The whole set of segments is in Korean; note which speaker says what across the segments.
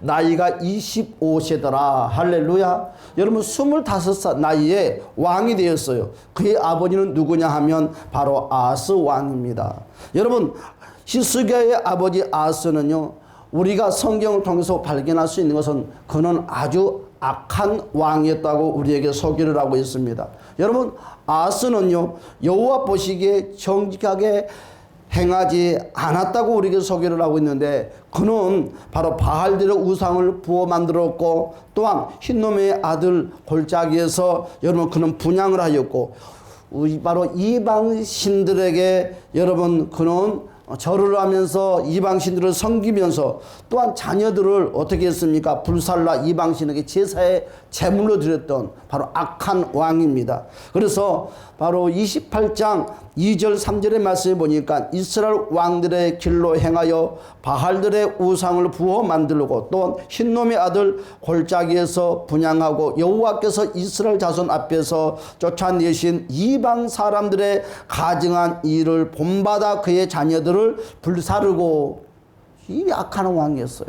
Speaker 1: 나이가 25세더라. 할렐루야. 여러분 25살 나이에 왕이 되었어요. 그의 아버지는 누구냐 하면 바로 아스 왕입니다. 여러분 히스기야의 아버지 아스는요. 우리가 성경을 통해서 발견할 수 있는 것은 그는 아주 악한 왕이었다고 우리에게 소개를 하고 있습니다. 여러분 아스는요 여호와 보시기에 정직하게 행하지 않았다고 우리에게 소개를 하고 있는데 그는 바로 바알들의 우상을 부어 만들었고 또한 흰놈의 아들 골짜기에서 여러분 그는 분양을 하였고 이 바로 이방 신들에게 여러분 그는 절을 하면서 이방신들을 섬기면서 또한 자녀들을 어떻게 했습니까? 불살라 이방신에게 제사에 제물로 드렸던 바로 악한 왕입니다. 그래서 바로 28장 2절 3절의 말씀에 보니까 이스라엘 왕들의 길로 행하여 바알들의 우상을 부어 만들고 또 흰놈의 아들 골짜기에서 분양하고 여호와께서 이스라엘 자손 앞에서 쫓아내신 이방 사람들의 가증한 일을 본받아 그의 자녀들을 불사르고 이 악한 왕이었어요.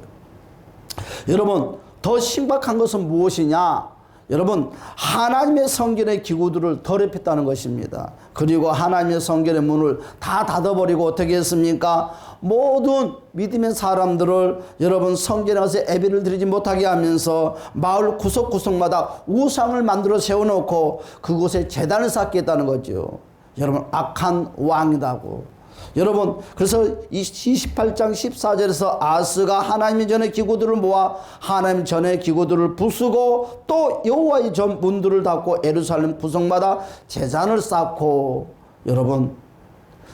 Speaker 1: 여러분 더 신박한 것은 무엇이냐? 여러분 하나님의 성결의 기구들을 더럽혔다는 것입니다. 그리고 하나님의 성결의 문을 다 닫아버리고 어떻게 했습니까? 모든 믿음의 사람들을 여러분 성전에 가서 예배를 드리지 못하게 하면서 마을 구석구석마다 우상을 만들어 세워놓고 그곳에 재단을 쌓게 했다는 거죠. 여러분 악한 왕이다고. 여러분 그래서 28장 14절에서 아스가 하나님 전의 기구들을 모아 하나님 전의 기구들을 부수고 또 여호와의 전 문들을 닫고 에루살렘 구석마다 재산을 쌓고 여러분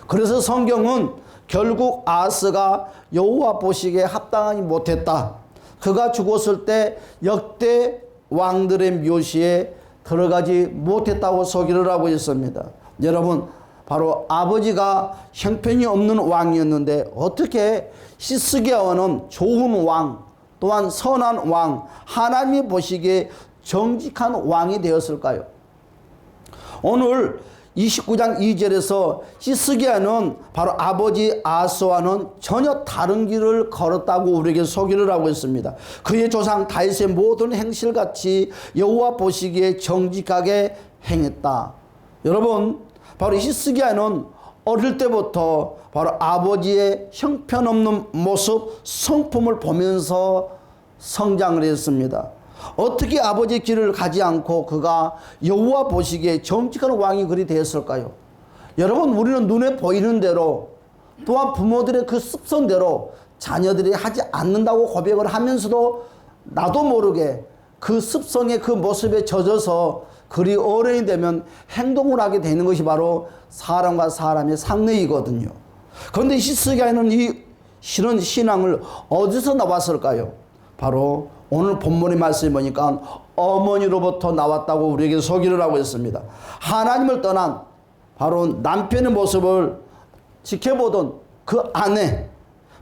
Speaker 1: 그래서 성경은 결국 아스가 여호와 보시기에 합당하지 못했다. 그가 죽었을 때 역대 왕들의 묘시에 들어가지 못했다고 소개를 하고 있습니다. 여러분 바로 아버지가 형편이 없는 왕이었는데 어떻게 시스기야와는 좋은 왕 또한 선한 왕 하나님이 보시기에 정직한 왕이 되었을까요? 오늘 29장 2절에서 시스기야는 바로 아버지 아스와는 전혀 다른 길을 걸었다고 우리에게 소개를 하고 있습니다. 그의 조상 다윗의 모든 행실같이 여호와 보시기에 정직하게 행했다. 여러분 바로 히스기야는 어릴 때부터 바로 아버지의 형편없는 모습, 성품을 보면서 성장을 했습니다. 어떻게 아버지의 길을 가지 않고 그가 여호와 보시기에 정직한 왕이 그리 되었을까요? 여러분 우리는 눈에 보이는 대로 또한 부모들의 그 습성대로 자녀들이 하지 않는다고 고백을 하면서도 나도 모르게 그 습성의 그 모습에 젖어서 그리 어른이 되면 행동을 하게 되는 것이 바로 사람과 사람의 상례이거든요. 그런데 히스기야는 이 실은 신앙을 어디서 나왔을까요? 바로 오늘 본문의 말씀이 보니까 어머니로부터 나왔다고 우리에게 소개를 하고 있습니다. 하나님을 떠난 바로 남편의 모습을 지켜보던 그 아내,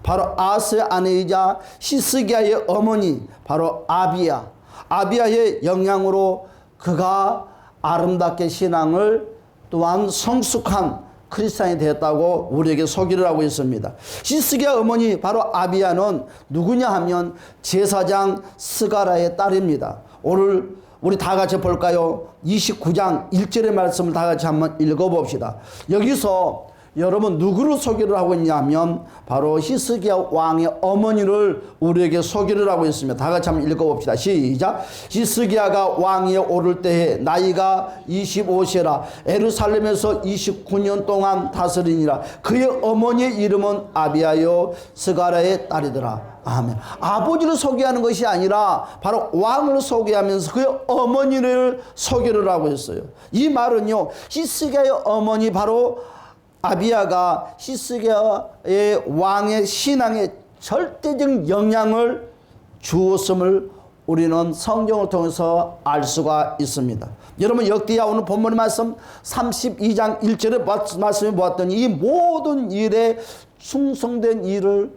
Speaker 1: 바로 아스의 아내이자 시스기야의 어머니, 바로 아비야. 아비야의 영향으로 그가 아름답게 신앙을 또한 성숙한 크리스찬이 되었다고 우리에게 소개를 하고 있습니다. 시스기야 어머니 바로 아비야는 누구냐 하면 제사장 스가라의 딸입니다. 오늘 우리 다 같이 볼까요? 29장 1절의 말씀을 다 같이 한번 읽어봅시다. 여기서 여러분 누구를 소개를 하고 있냐면 바로 히스기야 왕의 어머니를 우리에게 소개를 하고 있습니다. 다 같이 한번 읽어봅시다. 시작. 히스기야가 왕위에 오를 때에 나이가 25세라 에루살렘에서 29년 동안 다스리니라. 그의 어머니의 이름은 아비아요 스가라의 딸이더라. 아멘. 아버지를 소개하는 것이 아니라 바로 왕을 소개하면서 그의 어머니를 소개를 하고 있어요. 이 말은요 히스기야의 어머니 바로 아비야가 히스기야의 왕의 신앙에 절대적 영향을 주었음을 우리는 성경을 통해서 알 수가 있습니다. 여러분 역대야 오늘 본문의 말씀 32장 1절의 말씀에 보았더니 이 모든 일에 충성된 일을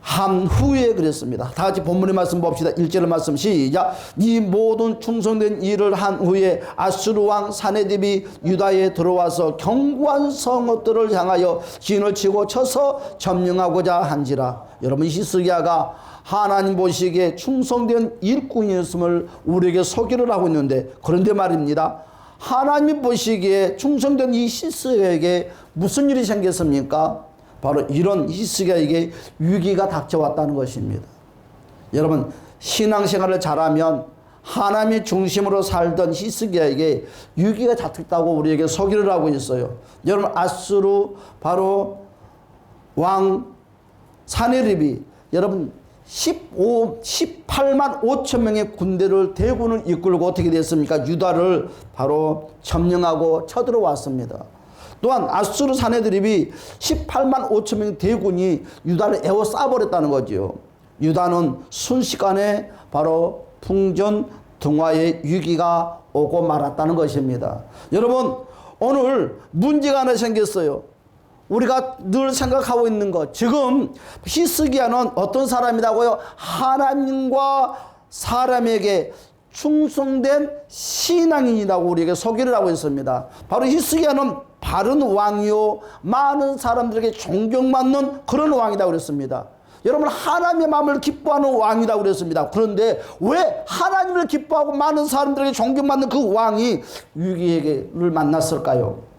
Speaker 1: 한 후에 그랬습니다. 다 같이 본문의 말씀 봅시다. 1절 말씀 시작. 이 모든 충성된 일을 한 후에 아수르 왕 사네딥이 유다에 들어와서 견고한 성읍들을 향하여 진을 치고 쳐서 점령하고자 한지라. 여러분 히스기야가 하나님 보시기에 충성된 일꾼이었음을 우리에게 소개를 하고 있는데 그런데 말입니다. 하나님 보시기에 충성된 이 히스기야에게 무슨 일이 생겼습니까? 바로 이런 히스기야에게 위기가 닥쳐왔다는 것입니다. 여러분 신앙생활을 잘하면 하나님의 중심으로 살던 히스기야에게 위기가 닥쳤다고 우리에게 소개를 하고 있어요. 여러분 아수르 바로 왕 사네립이 여러분 15, 18만 5천 명의 군대를 대군을 이끌고 어떻게 됐습니까? 유다를 바로 점령하고 쳐들어왔습니다. 또한 아수르 사내들이 18만 5천 명의 대군이 유다를 에워싸버렸다는 거지요. 유다는 순식간에 바로 풍전 등화의 위기가 오고 말았다는 것입니다. 여러분 오늘 문제가 하나 생겼어요. 우리가 늘 생각하고 있는 것. 지금 히스기야는 어떤 사람이라고요? 하나님과 사람에게 충성된 신앙인이라고 우리에게 소개를 하고 있습니다. 바로 히스기야는 바른 왕이요 많은 사람들에게 존경받는 그런 왕이라고 그랬습니다. 여러분 하나님의 마음을 기뻐하는 왕이라고 그랬습니다. 그런데 왜 하나님을 기뻐하고 많은 사람들에게 존경받는 그 왕이 위기를 만났을까요?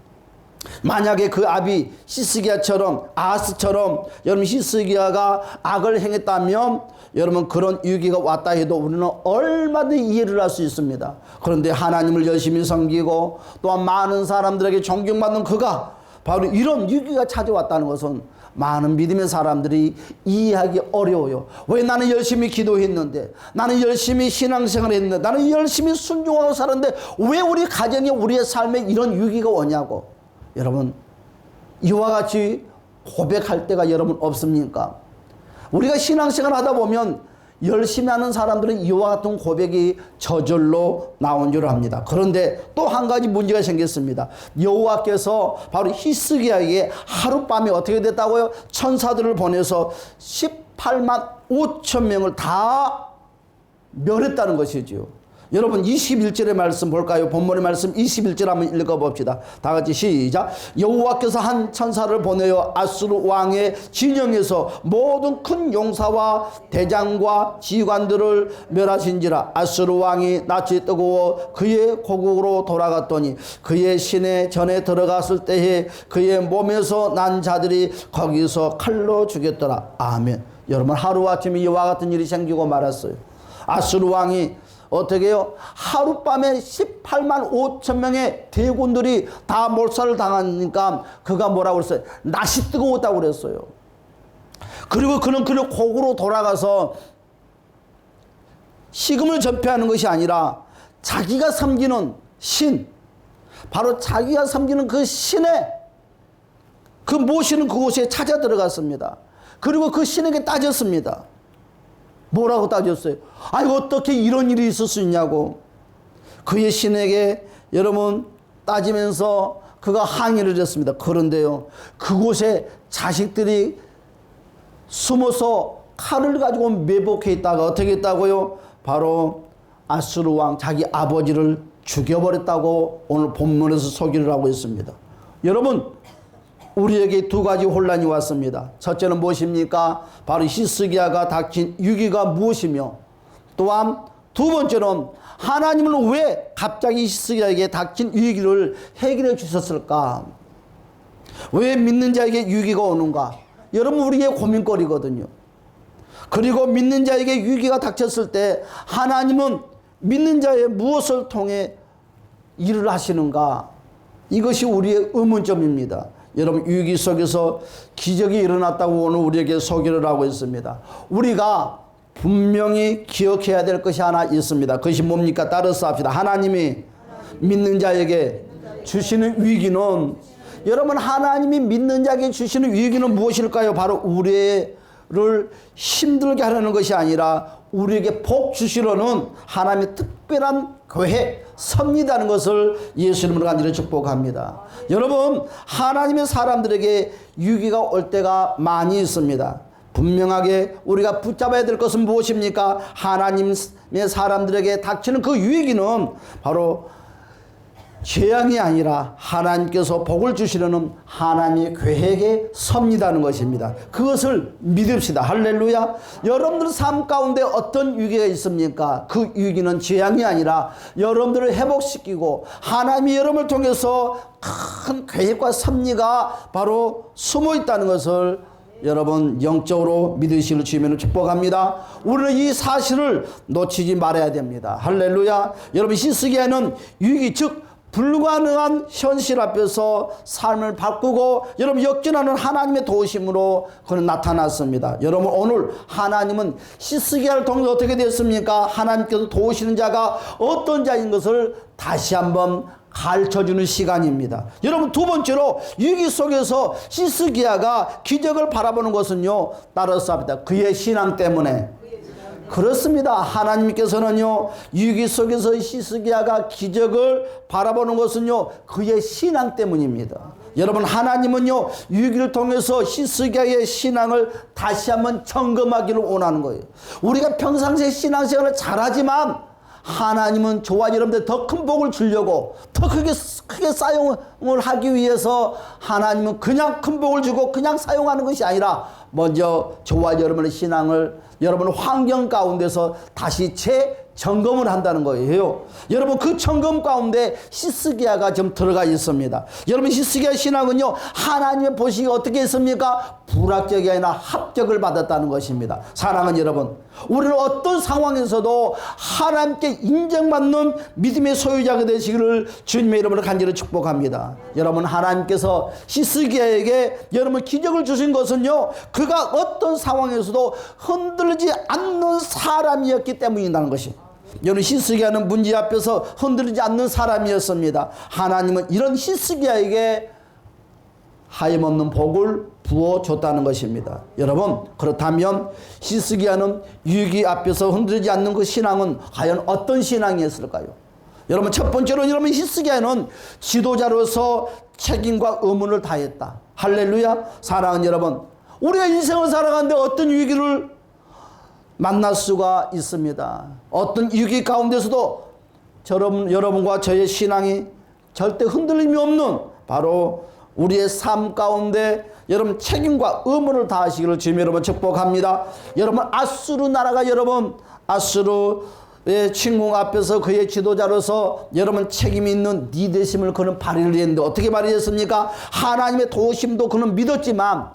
Speaker 1: 만약에 그 아비 히스기야처럼 아스처럼 여러분 히스기야가 악을 행했다면 여러분 그런 위기가 왔다 해도 우리는 얼마든지 이해를 할 수 있습니다. 그런데 하나님을 열심히 섬기고 또한 많은 사람들에게 존경받는 그가 바로 이런 위기가 찾아왔다는 것은 많은 믿음의 사람들이 이해하기 어려워요. 왜 나는 열심히 기도했는데, 나는 열심히 신앙생활 했는데, 나는 열심히 순종하고 살았는데, 왜 우리 가정에, 우리의 삶에 이런 위기가 오냐고. 여러분, 이와 같이 고백할 때가 여러분 없습니까? 우리가 신앙생활 하다 보면 열심히 하는 사람들은 이와 같은 고백이 저절로 나온 줄 압니다. 그런데 또 한 가지 문제가 생겼습니다. 여호와께서 바로 히스기야에게 하룻밤에 어떻게 됐다고요? 천사들을 보내서 18만 5천 명을 다 멸했다는 것이지요. 여러분 21절의 말씀 볼까요? 본문의 말씀 21절 한번 읽어봅시다. 다 같이 시작. 여호와께서 한 천사를 보내어 아수르 왕의 진영에서 모든 큰 용사와 대장과 지휘관들을 멸하신지라 아수르 왕이 낯이 뜨거워 그의 고국으로 돌아갔더니 그의 시내 전에 들어갔을 때에 그의 몸에서 난 자들이 거기서 칼로 죽였더라. 아멘. 여러분 하루아침에 이와 같은 일이 생기고 말았어요. 아수르 왕이 어떻게 해요? 하룻밤에 18만 5천 명의 대군들이 다 몰살을 당하니까 그가 뭐라고 그랬어요? 낯이 뜨거웠다고 그랬어요. 그리고 그는 그를 곡으로 돌아가서 식음을 전폐하는 것이 아니라 자기가 섬기는 신, 바로 자기가 섬기는 그 신의 그 모시는 그곳에 찾아 들어갔습니다. 그리고 그 신에게 따졌습니다. 뭐라고 따졌어요? 아니 어떻게 이런 일이 있을 수 있냐고. 그의 신에게 여러분 따지면서 그가 항의를 했습니다. 그런데요. 그곳에 자식들이 숨어서 칼을 가지고 매복해 있다가 어떻게 했다고요? 바로 아수르 왕 자기 아버지를 죽여버렸다고 오늘 본문에서 소개를 하고 있습니다. 여러분 우리에게 두 가지 혼란이 왔습니다. 첫째는 무엇입니까? 바로 히스기야가 닥친 위기가 무엇이며 또한 두 번째는 하나님은 왜 갑자기 히스기야에게 닥친 위기를 해결해 주셨을까? 왜 믿는 자에게 위기가 오는가? 여러분 우리의 고민거리거든요. 그리고 믿는 자에게 위기가 닥쳤을 때 하나님은 믿는 자의 무엇을 통해 일을 하시는가? 이것이 우리의 의문점입니다. 여러분 위기 속에서 기적이 일어났다고 오늘 우리에게 소개를 하고 있습니다. 우리가 분명히 기억해야 될 것이 하나 있습니다. 그것이 뭡니까? 따라서 합시다. 하나님이 믿는 자에게 주시는 위기는 여러분 하나님이 믿는 자에게 주시는 위기는 무엇일까요? 바로 우리를 힘들게 하려는 것이 아니라 우리에게 복 주시려는 하나님의 특별한 계획, 섭니다는 것을 예수님으로 간절히 축복합니다. 여러분, 하나님의 사람들에게 위기가 올 때가 많이 있습니다. 분명하게 우리가 붙잡아야 될 것은 무엇입니까? 하나님의 사람들에게 닥치는 그 위기는 바로 재앙이 아니라 하나님께서 복을 주시려는 하나님의 계획의 섭니다는 것입니다. 그것을 믿읍시다. 할렐루야. 여러분들 삶 가운데 어떤 위기가 있습니까? 그 위기는 재앙이 아니라 여러분들을 회복시키고 하나님이 여러분을 통해서 큰 계획과 섭리가 바로 숨어 있다는 것을 여러분 영적으로 믿으시는 주님을 축복합니다. 우리는 이 사실을 놓치지 말아야 됩니다. 할렐루야. 여러분 히스기야는 위기 즉 불가능한 현실 앞에서 삶을 바꾸고 여러분 역전하는 하나님의 도우심으로 그는 나타났습니다. 여러분 오늘 하나님은 히스기야를 통해 어떻게 됐습니까? 하나님께서 도우시는 자가 어떤 자인 것을 다시 한번 가르쳐 주는 시간입니다. 여러분 두 번째로 위기 속에서 히스기야가 기적을 바라보는 것은요. 따라서 합니다. 그의 신앙 때문에 그렇습니다. 하나님께서는요, 위기 속에서 히스기야가 기적을 바라보는 것은요, 그의 신앙 때문입니다. 여러분, 하나님은요, 위기를 통해서 히스기야의 신앙을 다시 한번 점검하기를 원하는 거예요. 우리가 평상시에 신앙생활을 잘하지만, 하나님은 저와 여러분들 더 큰 복을 주려고 더 크게 크게 사용을 하기 위해서 하나님은 그냥 큰 복을 주고 그냥 사용하는 것이 아니라 먼저 저와 여러분의 신앙을 여러분 환경 가운데서 다시 재점검을 한다는 거예요. 여러분 그 점검 가운데 히스기야가 좀 들어가 있습니다. 여러분 히스기야 신앙은요 하나님의 보시기 어떻게 했습니까? 불합격이 아니라 합격을 받았다는 것입니다. 사랑하는 여러분, 우리는 어떤 상황에서도 하나님께 인정받는 믿음의 소유자가 되시기를 주님의 이름으로 간절히 축복합니다. 여러분 하나님께서 히스기야에게 여러분 기적을 주신 것은요 그가 어떤 상황에서도 흔들리지 않는 사람이었기 때문이라는 것이. 여러분 히스기야는 문제 앞에서 흔들리지 않는 사람이었습니다. 하나님은 이런 히스기야에게 하염없는 복을 부어줬다는 것입니다. 여러분 그렇다면 히스기야는 위기 앞에서 흔들리지 않는 그 신앙은 과연 어떤 신앙이었을까요? 여러분 첫 번째로 여러분 히스기야는 지도자로서 책임과 의무를 다했다. 할렐루야. 사랑하는 여러분, 우리가 인생을 살아가는데 어떤 위기를 만날 수가 있습니다. 어떤 위기 가운데서도 여러분, 여러분과 저의 신앙이 절대 흔들림이 없는 바로 우리의 삶 가운데 여러분 책임과 의무를 다하시기를 주님 여러분 축복합니다. 여러분 아수르 나라가 여러분 아수르의 침공 앞에서 그의 지도자로서 여러분 책임 있는 리더십을 그는 발휘를 했는데 어떻게 발휘했습니까? 하나님의 도심도 그는 믿었지만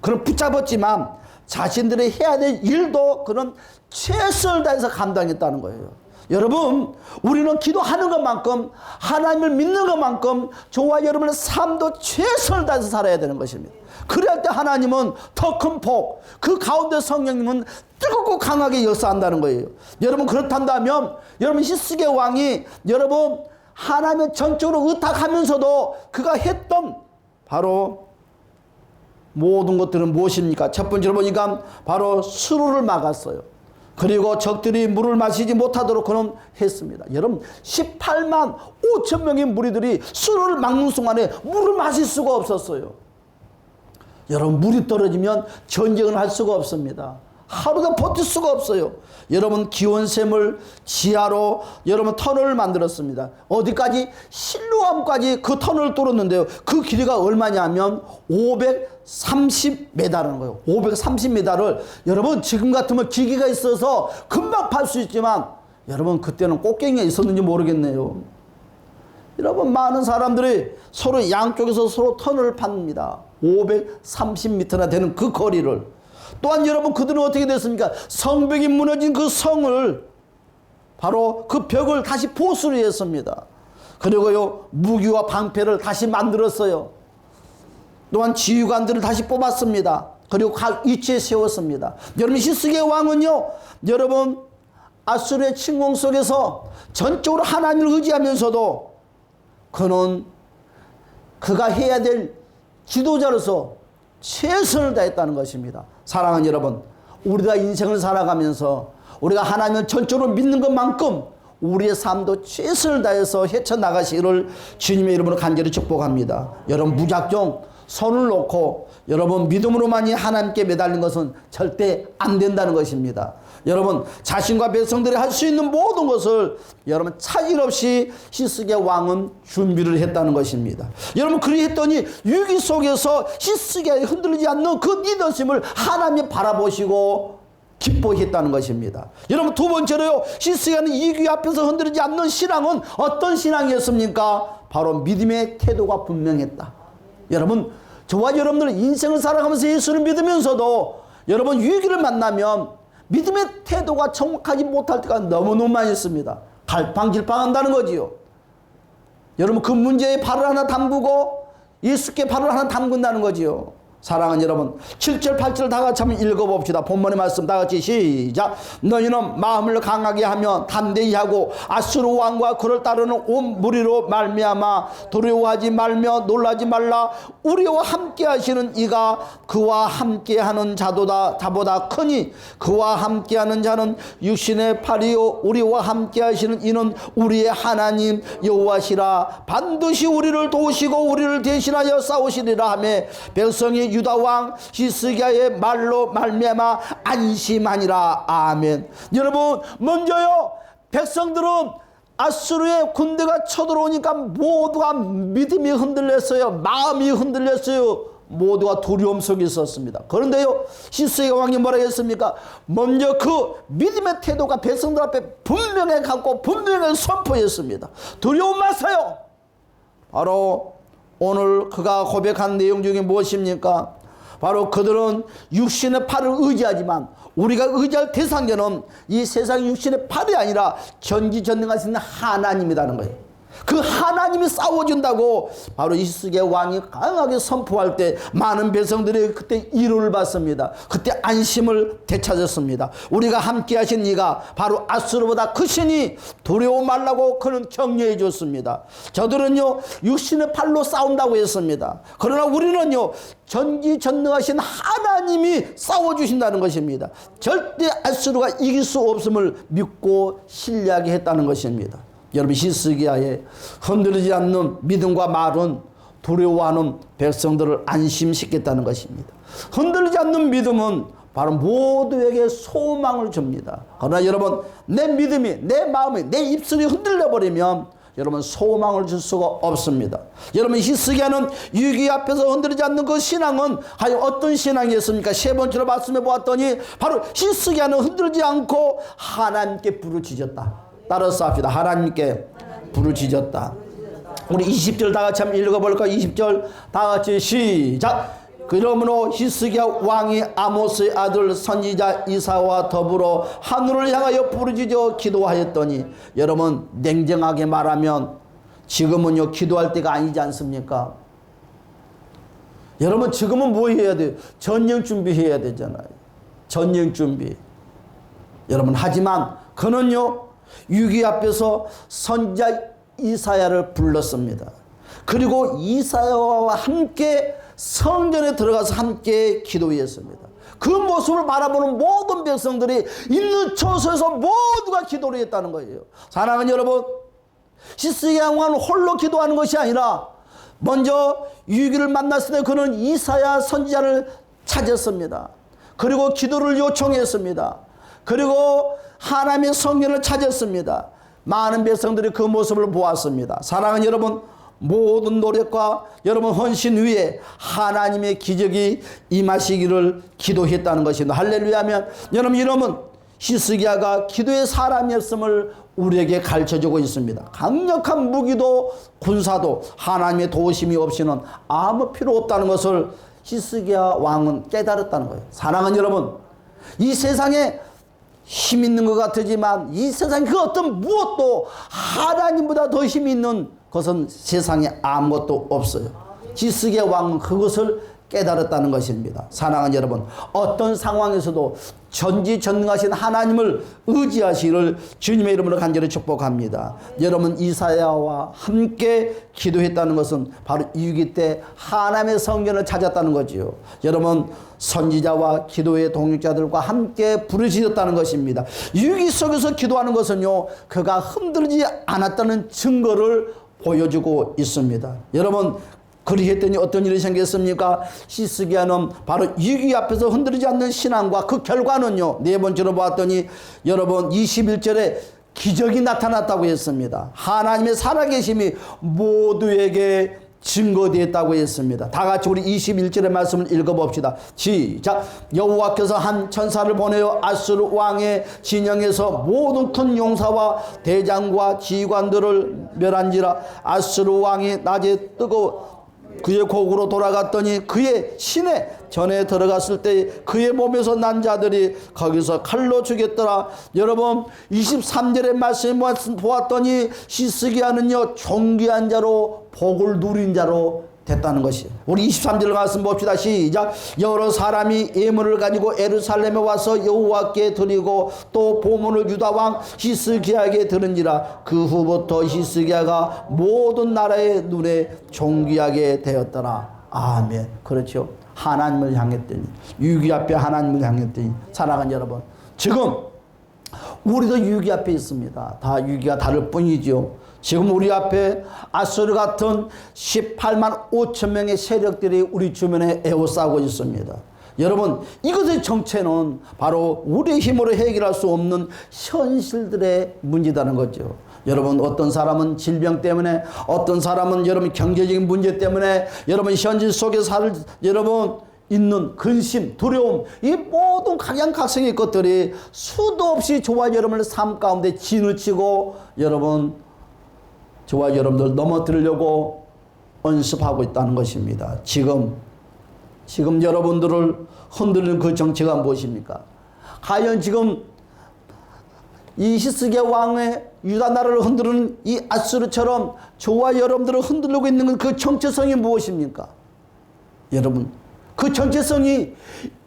Speaker 1: 그는 붙잡았지만 자신들이 해야 될 일도 그는 최선을 다해서 감당했다는 거예요. 여러분, 우리는 기도하는 것만큼 하나님을 믿는 것만큼 저와 여러분의 삶도 최선을 다해서 살아야 되는 것입니다. 그럴 때 하나님은 더큰 복, 그 가운데 성령님은 뜨겁고 강하게 역사한다는 거예요. 여러분 그렇단다면 여러분 히스게 왕이 여러분 하나님을 전적으로 의탁하면서도 그가 했던 바로 모든 것들은 무엇입니까? 첫 번째로 보니까 바로 수로를 막았어요. 그리고 적들이 물을 마시지 못하도록 그는 했습니다. 여러분 18만 5천 명의 무리들이 수로를 막는 순간에 물을 마실 수가 없었어요. 여러분 물이 떨어지면 전쟁을 할 수가 없습니다. 하루도 버틸 수가 없어요. 여러분 기원샘을 지하로 여러분 터널을 만들었습니다. 어디까지 실로암까지 그 터널을 뚫었는데요. 그 길이가 얼마냐면 530m라는 거예요. 530m를 여러분 지금 같으면 기계가 있어서 금방 팔 수 있지만 여러분 그때는 꽃갱이가 있었는지 모르겠네요. 여러분 많은 사람들이 서로 양쪽에서 서로 터널을 팝니다. 530m나 되는 그 거리를 또한 여러분 그들은 어떻게 됐습니까? 성벽이 무너진 그 성을 바로 그 벽을 다시 보수를 했습니다. 그리고요 무기와 방패를 다시 만들었어요. 또한 지휘관들을 다시 뽑았습니다. 그리고 각 위치에 세웠습니다. 여러분 히스기야 왕은요 여러분 아수르의 침공 속에서 전적으로 하나님을 의지하면서도 그는 그가 해야 될 지도자로서 최선을 다했다는 것입니다. 사랑하는 여러분, 우리가 인생을 살아가면서 우리가 하나님을 전적으로 믿는 것만큼 우리의 삶도 최선을 다해서 헤쳐나가시기를 주님의 이름으로 간절히 축복합니다. 여러분 무작정 손을 놓고 여러분 믿음으로만이 하나님께 매달린 것은 절대 안 된다는 것입니다. 여러분 자신과 백성들이 할 수 있는 모든 것을 여러분 차질 없이 히스기야 왕은 준비를 했다는 것입니다. 여러분 그리했더니 위기 속에서 히스기야 흔들리지 않는 그 리더십을 하나님이 바라보시고 기뻐했다는 것입니다. 여러분 두 번째로요. 히스기야는 이기 앞에서 흔들리지 않는 신앙은 어떤 신앙이었습니까? 바로 믿음의 태도가 분명했다. 여러분 저와 여러분들 인생을 살아가면서 예수를 믿으면서도 여러분 위기를 만나면 믿음의 태도가 정확하지 못할 때가 너무너무 많이 있습니다. 갈팡질팡한다는 거지요. 여러분 그 문제에 발을 하나 담그고 예수께 발을 하나 담근다는 거지요. 사랑하는 여러분 7절 8절 다 같이 한번 읽어봅시다. 본문의 말씀 다 같이 시작. 너희는 마음을 강하게 하며 담대히 하고 아수르 왕과 그를 따르는 온 무리로 말미암아 두려워하지 말며 놀라지 말라. 우리와 함께 하시는 이가 그와 함께 하는 자도다 자보다 크니 그와 함께 하는 자는 육신의 팔이요. 우리와 함께 하시는 이는 우리의 하나님 여호와시라. 반드시 우리를 도우시고 우리를 대신하여 싸우시리라 하며 백성이 유다 왕 히스기야의 말로 말미암아 안심하니라 아멘. 여러분 먼저요 백성들은 아수르의 군대가 쳐들어오니까 모두가 믿음이 흔들렸어요. 마음이 흔들렸어요. 모두가 두려움 속에 있었습니다. 그런데요, 히스기야 왕이 뭐라 했습니까? 먼저 그 믿음의 태도가 백성들 앞에 분명히 갖고 분명히 선포했습니다. 두려움 마세요. 바로 오늘 그가 고백한 내용 중에 무엇입니까? 바로 그들은 육신의 팔을 의지하지만 우리가 의지할 대상자는 이 세상 육신의 팔이 아니라 전지전능하신 하나님이라는 거예요. 그 하나님이 싸워준다고 바로 이스기야 왕이 강하게 선포할 때 많은 백성들이 그때 위로를 받습니다. 그때 안심을 되찾았습니다. 우리가 함께 하신 이가 바로 아수르보다 크시니 두려워 말라고 그는 격려해 줬습니다. 저들은요 육신의 팔로 싸운다고 했습니다. 그러나 우리는요 전지전능하신 하나님이 싸워주신다는 것입니다. 절대 아수르가 이길 수 없음을 믿고 신뢰하게 했다는 것입니다. 여러분 히스기야의 흔들리지 않는 믿음과 말은 두려워하는 백성들을 안심시켰다는 것입니다. 흔들리지 않는 믿음은 바로 모두에게 소망을 줍니다. 그러나 여러분 내 믿음이 내 마음이 내 입술이 흔들려 버리면 여러분 소망을 줄 수가 없습니다. 여러분 히스기야는 위기 앞에서 흔들리지 않는 그 신앙은 과연 어떤 신앙이었습니까? 세 번째로 말씀해 보았더니 바로 히스기야는 흔들리지 않고 하나님께 부르짖었다. 따라서 합시다. 하나님께 부르짖었다. 우리 20절 다 같이 한번 읽어볼까? 20절 다 같이 시작. 그러므로 히스기야 왕이 아모스의 아들 선지자 이사와 더불어 하늘을 향하여 부르짖어 기도하였더니 여러분 냉정하게 말하면 지금은요 기도할 때가 아니지 않습니까? 여러분 지금은 뭐 해야 돼요? 전쟁 준비해야 되잖아요. 전쟁 준비. 여러분 하지만 그는요 위기 앞에서 선자 이사야를 불렀습니다. 그리고 이사야와 함께 성전에 들어가서 함께 기도했습니다. 그 모습을 바라보는 모든 백성들이 있는 처소에서 모두가 기도를 했다는 거예요. 사랑하는 여러분, 시스야 왕은 홀로 기도하는 것이 아니라 먼저 위기를 만났을 때 그는 이사야 선지자를 찾았습니다. 그리고 기도를 요청했습니다. 그리고 하나님의 성전을 찾았습니다. 많은 백성들이 그 모습을 보았습니다. 사랑하는 여러분, 모든 노력과 여러분 헌신 위에 하나님의 기적이 임하시기를 기도했다는 것입니다. 할렐루야 하면 여러분 이러면 히스기야가 기도의 사람이었음을 우리에게 가르쳐주고 있습니다. 강력한 무기도 군사도 하나님의 도우심이 없이는 아무 필요 없다는 것을 히스기야 왕은 깨달았다는 거예요. 사랑하는 여러분, 이 세상에 힘 있는 것 같지만 이 세상 그 어떤 무엇도 하나님보다 더힘 있는 것은 세상에 아무것도 없어요. 지스의 왕은 그것을 깨달았다는 것입니다. 사랑하는 여러분, 어떤 상황에서도 전지전능하신 하나님을 의지하시기를 주님의 이름으로 간절히 축복합니다. 여러분 이사야와 함께 기도했다는 것은 바로 이기 때 하나님의 성전을 찾았다는 거지요. 여러분 선지자와 기도의 동역자들과 함께 부르짖었다는 것입니다. 유기 속에서 기도하는 것은요, 그가 흔들리지 않았다는 증거를 보여주고 있습니다. 여러분 그리 했더니 어떤 일이 생겼습니까? 시스기야는 바로 위기 앞에서 흔들리지 않는 신앙과 그 결과는요. 네 번째로 보았더니 여러분 21절에 기적이 나타났다고 했습니다. 하나님의 살아계심이 모두에게 증거되었다고 했습니다. 다 같이 우리 21절의 말씀을 읽어봅시다. 시작. 여호와께서 한 천사를 보내어 아수르 왕의 진영에서 모든 큰 용사와 대장과 지휘관들을 멸한지라 아수르 왕이 낮에 뜨거워 그의 곡으로 돌아갔더니 그의 신에 전에 들어갔을 때 그의 몸에서 난 자들이 거기서 칼로 죽였더라. 여러분 23절의 말씀 보았더니 시스기야는요 존귀한 자로 복을 누린 자로 됐다는 것이. 우리 23절 말씀 봅시다. 시작. 여러 사람이 예물을 가지고 에루살렘에 와서 여호와께 드리고 또 보문을 유다 왕 히스기야에게 드는지라 그 후부터 히스기야가 모든 나라의 눈에 존귀하게 되었더라. 아멘. 그렇죠. 하나님을 향했더니 유기 앞에 하나님을 향했더니 사랑하는 여러분. 지금 우리도 유기 앞에 있습니다. 다 유기가 다를 뿐이죠. 지금 우리 앞에 아수르 같은 18만 5천 명의 세력들이 우리 주변에 에워싸고 있습니다. 여러분, 이것의 정체는 바로 우리의 힘으로 해결할 수 없는 현실들의 문제라는 거죠. 여러분, 어떤 사람은 질병 때문에, 어떤 사람은 여러분 경제적인 문제 때문에, 여러분 현실 속에 살, 여러분 있는 근심, 두려움, 이 모든 각양각색의 것들이 수도 없이 저와 여러분의 삶 가운데 진을 치고 여러분 저와 여러분들 넘어뜨리려고 연습하고 있다는 것입니다. 지금 지금 여러분들을 흔들는 그 정체가 무엇입니까? 과연 지금 이 히스게 왕의 유다 나라를 흔드는 이 아수르처럼 저와 여러분들을 흔들고 있는 그 정체성이 무엇입니까? 여러분 그 정체성이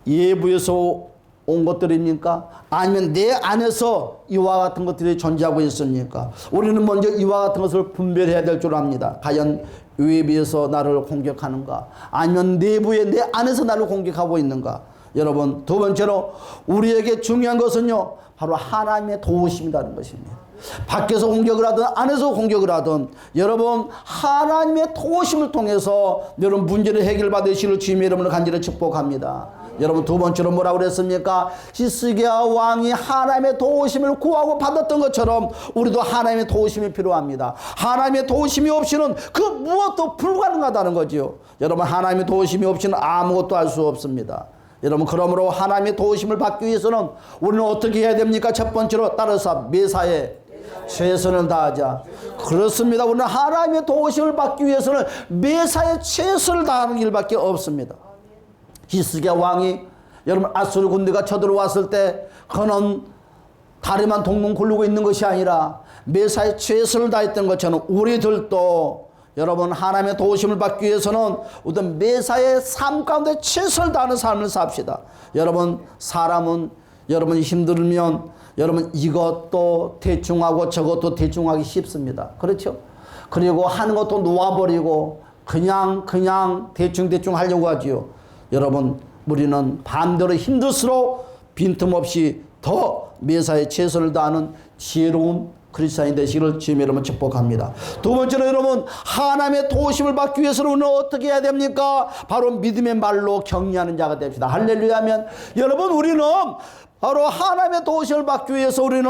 Speaker 1: 예부에서 온 것들입니까? 아니면 내 안에서 이와 같은 것들이 존재하고 있습니까? 우리는 먼저 이와 같은 것을 분별해야 될 줄 압니다. 과연 외부에서 나를 공격하는가? 아니면 내부에 내 안에서 나를 공격하고 있는가? 여러분, 두 번째로 우리에게 중요한 것은요, 바로 하나님의 도우심이라는 것입니다. 밖에서 공격을 하든 안에서 공격을 하든 여러분 하나님의 도우심을 통해서 여러분 문제를 해결받으시는 주님의 이름으로 간절히 축복합니다. 여러분 두 번째로 뭐라고 그랬습니까? 히스기야 왕이 하나님의 도우심을 구하고 받았던 것처럼 우리도 하나님의 도우심이 필요합니다. 하나님의 도우심이 없이는 그 무엇도 불가능하다는 거지요. 여러분 하나님의 도우심이 없이는 아무것도 할 수 없습니다. 여러분 그러므로 하나님의 도우심을 받기 위해서는 우리는 어떻게 해야 됩니까? 첫 번째로 따라서 매사에 최선을 다하자. 그렇습니다. 우리는 하나님의 도우심을 받기 위해서는 매사에 최선을 다하는 일밖에 없습니다. 히스기야 왕이 여러분 아수르 군대가 쳐들어왔을 때 그는 다리만 동동 굴르고 있는 것이 아니라 매사에 최선을 다했던 것처럼 우리들도 여러분 하나님의 도우심을 받기 위해서는 우선 매사에 삶 가운데 최선을 다하는 삶을 삽시다. 여러분 사람은 여러분 힘들면 여러분 이것도 대충하고 저것도 대충하기 쉽습니다. 그렇죠? 그리고 하는 것도 놓아버리고 그냥 그냥 대충 대충 하려고 하지요. 여러분 우리는 반대로 힘들수록 빈틈없이 더 매사에 최선을 다하는 지혜로운 크리스찬이 되시기를 주님 여러분 축복합니다. 두 번째로 여러분 하나님의 도우심을 받기 위해서는 우리는 어떻게 해야 됩니까? 바로 믿음의 말로 격려하는 자가 됩시다. 할렐루야면 여러분 우리는 바로 하나님의 도우심을 받기 위해서 우리는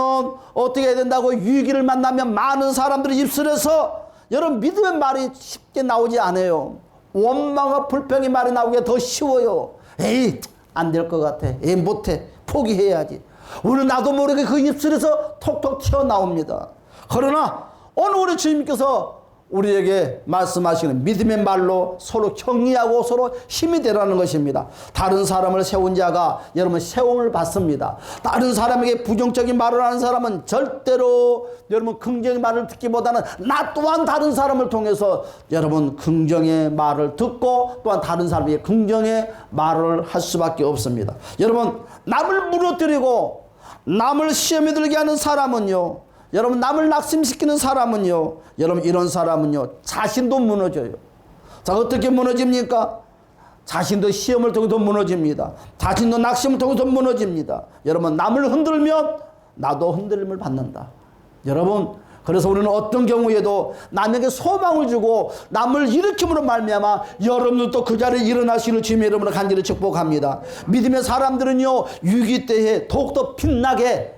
Speaker 1: 어떻게 해야 된다고 위기를 만나면 많은 사람들이 입술에서 여러분 믿음의 말이 쉽게 나오지 않아요. 원망과 불평의 말이 나오기가 더 쉬워요. 에이 안 될 것 같아. 에이 못해. 포기해야지. 우리 나도 모르게 그 입술에서 톡톡 튀어나옵니다. 그러나 오늘 우리 주님께서 우리에게 말씀하시는 믿음의 말로 서로 격리하고 서로 힘이 되라는 것입니다. 다른 사람을 세운 자가 여러분 세움을 받습니다. 다른 사람에게 부정적인 말을 하는 사람은 절대로 여러분 긍정의 말을 듣기보다는 나 또한 다른 사람을 통해서 여러분 긍정의 말을 듣고 또한 다른 사람에게 긍정의 말을 할 수밖에 없습니다. 여러분 남을 무너뜨리고 남을 시험에 들게 하는 사람은요. 여러분 남을 낙심시키는 사람은요. 여러분 이런 사람은요. 자신도 무너져요. 자 어떻게 무너집니까? 자신도 시험을 통해서 무너집니다. 자신도 낙심을 통해서 무너집니다. 여러분 남을 흔들면 나도 흔들림을 받는다. 여러분 그래서 우리는 어떤 경우에도 남에게 소망을 주고 남을 일으킴으로 말미암아 여러분도 그 자리에 일어나시는 주님의 이름으로 간절히 축복합니다. 믿음의 사람들은요 위기 때에 더욱더 빛나게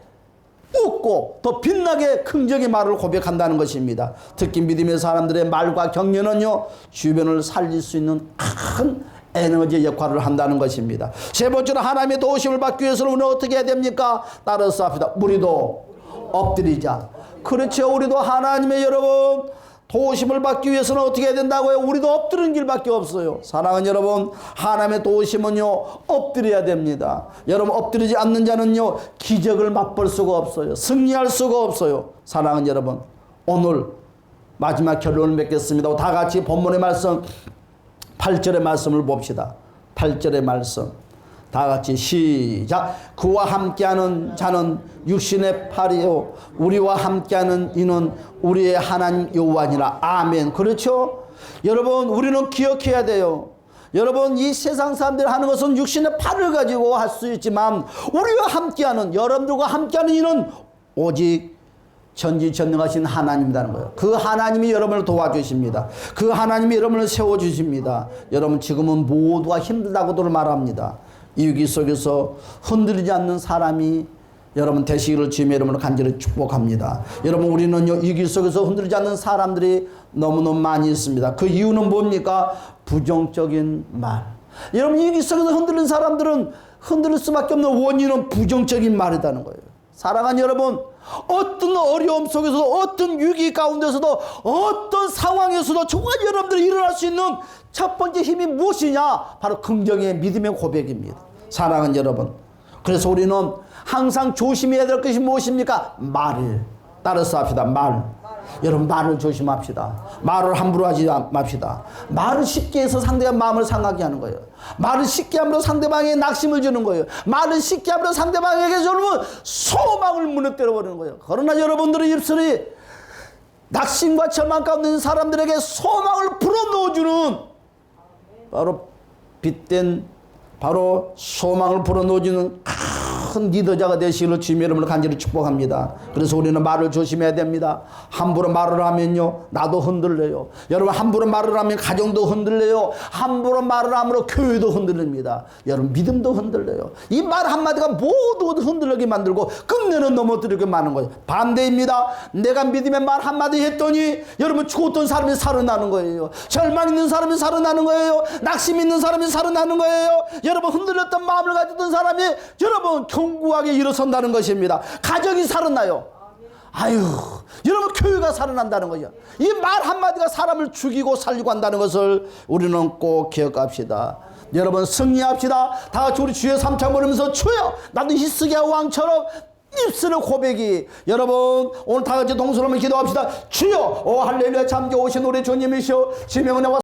Speaker 1: 웃고 더 빛나게 긍정의 말을 고백한다는 것입니다. 특히 믿음의 사람들의 말과 격려는요 주변을 살릴 수 있는 큰 에너지 역할을 한다는 것입니다. 세 번째로 하나님의 도우심을 받기 위해서는 우리는 어떻게 해야 됩니까? 따라서 합시다. 우리도 엎드리자. 그렇죠. 우리도 하나님의 여러분 도우심을 받기 위해서는 어떻게 해야 된다고요? 우리도 엎드리는 길밖에 없어요. 사랑하는 여러분, 하나님의 도우심은요, 엎드려야 됩니다. 여러분, 엎드리지 않는 자는요, 기적을 맛볼 수가 없어요. 승리할 수가 없어요. 사랑하는 여러분, 오늘 마지막 결론을 맺겠습니다. 다 같이 본문의 말씀, 8절의 말씀을 봅시다. 8절의 말씀. 다 같이 시작. 그와 함께하는 자는 육신의 팔이요. 우리와 함께하는 이는 우리의 하나님 여호와니라. 아멘. 그렇죠? 여러분, 우리는 기억해야 돼요. 여러분, 이 세상 사람들이 하는 것은 육신의 팔을 가지고 할 수 있지만, 우리와 함께하는, 여러분들과 함께하는 이는 오직 전지전능하신 하나님이라는 거예요. 그 하나님이 여러분을 도와주십니다. 그 하나님이 여러분을 세워주십니다. 여러분 지금은 모두가 힘들다고들 말합니다. 이 위기 속에서 흔들리지 않는 사람이 여러분 되시기를 주님의 이름으로 간절히 축복합니다. 여러분 우리는요 이 위기 속에서 흔들리지 않는 사람들이 너무너무 많이 있습니다. 그 이유는 뭡니까? 부정적인 말. 여러분 이 위기 속에서 흔들린 사람들은 흔들릴 수밖에 없는 원인은 부정적인 말이라는 거예요. 사랑하는 여러분, 어떤 어려움 속에서도 어떤 위기 가운데서도 어떤 상황에서도 정말 여러분들이 일어날 수 있는 첫 번째 힘이 무엇이냐? 바로 긍정의 믿음의 고백입니다. 사랑하는 여러분. 그래서 우리는 항상 조심해야 될 것이 무엇입니까? 말을 따라서 합시다. 말. 여러분 말을 조심합시다. 말을 함부로 하지 맙시다. 말을 쉽게 해서 상대방 마음을 상하게 하는 거예요. 말을 쉽게 함으로 상대방에게 낙심을 주는 거예요. 말을 쉽게 함으로 상대방에게 여러분 소망을 무너뜨려 버리는 거예요. 그러나 여러분들의 입술이 낙심과 절망 가운데 있는 사람들에게 소망을 불어넣어주는 바로 빛된 바로 소망을 불어넣어주는 큰 리더자가 되시기를 주님의 이름으로 간절히 축복합니다. 그래서 우리는 말을 조심해야 됩니다. 함부로 말을 하면요, 나도 흔들려요. 여러분, 함부로 말을 하면 가정도 흔들려요. 함부로 말을 함으로 교회도 흔들립니다. 여러분, 믿음도 흔들려요. 이 말 한마디가 모두 흔들리게 만들고 끝내는 넘어뜨리게 많은 거예요. 반대입니다. 내가 믿음의 말 한마디 했더니 여러분, 죽었던 사람이 살아나는 거예요. 절망 있는 사람이 살아나는 거예요. 낙심 있는 사람이 살아나는 거예요. 여러분, 흔들렸던 마음을 가지던 사람이 여러분, 견고하게 일어선다는 것입니다. 가정이 살아나요. 아유, 여러분 교회가 살아난다는 거죠. 이 말 한마디가 사람을 죽이고 살리고 한다는 것을 우리는 꼭 기억합시다. 여러분 승리합시다. 다 같이 우리 주의 삼창 부르면서 주여 나도 히스기야 왕처럼 입술의 고백이 여러분 오늘 다 같이 동서로 기도합시다. 주여 오 할렐루야 잠겨 오신 우리 주님이시여 지명은혜